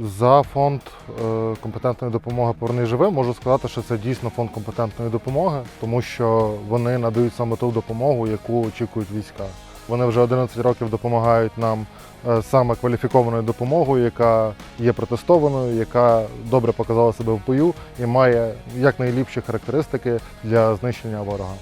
За фонд е, компетентної допомоги «Повернись живим можу сказати, що це дійсно фонд компетентної допомоги, тому що вони надають саме ту допомогу, яку очікують війська. Вони вже 11 років допомагають нам е, саме кваліфікованою допомогою, яка є протестованою, яка добре показала себе в бою і має якнайліпші характеристики для знищення ворога.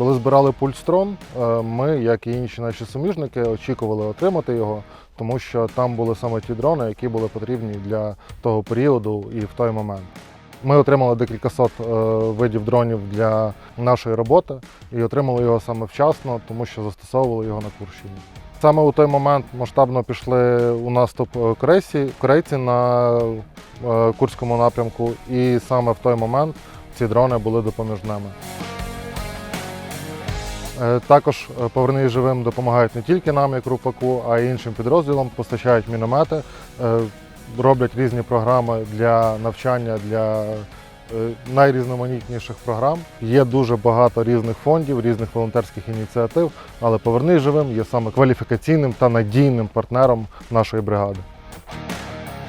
Коли збирали пульстрон, е, ми, як і інші наші суміжники, очікували отримати його, тому що там були саме ті дрони, які були потрібні для того періоду і в той момент. Ми отримали декілька сот е, видів дронів для нашої роботи і отримали його саме вчасно, тому що застосовували його на Курщині. Саме у той момент масштабно пішли у наступ е, корейці, корейці на Курському напрямку, і саме в той момент ці дрони були допоміжними. Е, Також е, «Повернись живим допомагають не тільки нам, як Рупаку, а й іншим підрозділам, постачають міномети, е, роблять різні програми для навчання для найрізноманітніших програм. Є дуже багато різних фондів, різних волонтерських ініціатив, але «Повернись живим є саме кваліфікаційним та надійним партнером нашої бригади.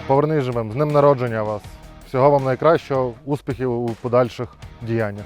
Повернись живим, з ним народження вас. Всього вам найкращого, успіхів у подальших діяннях.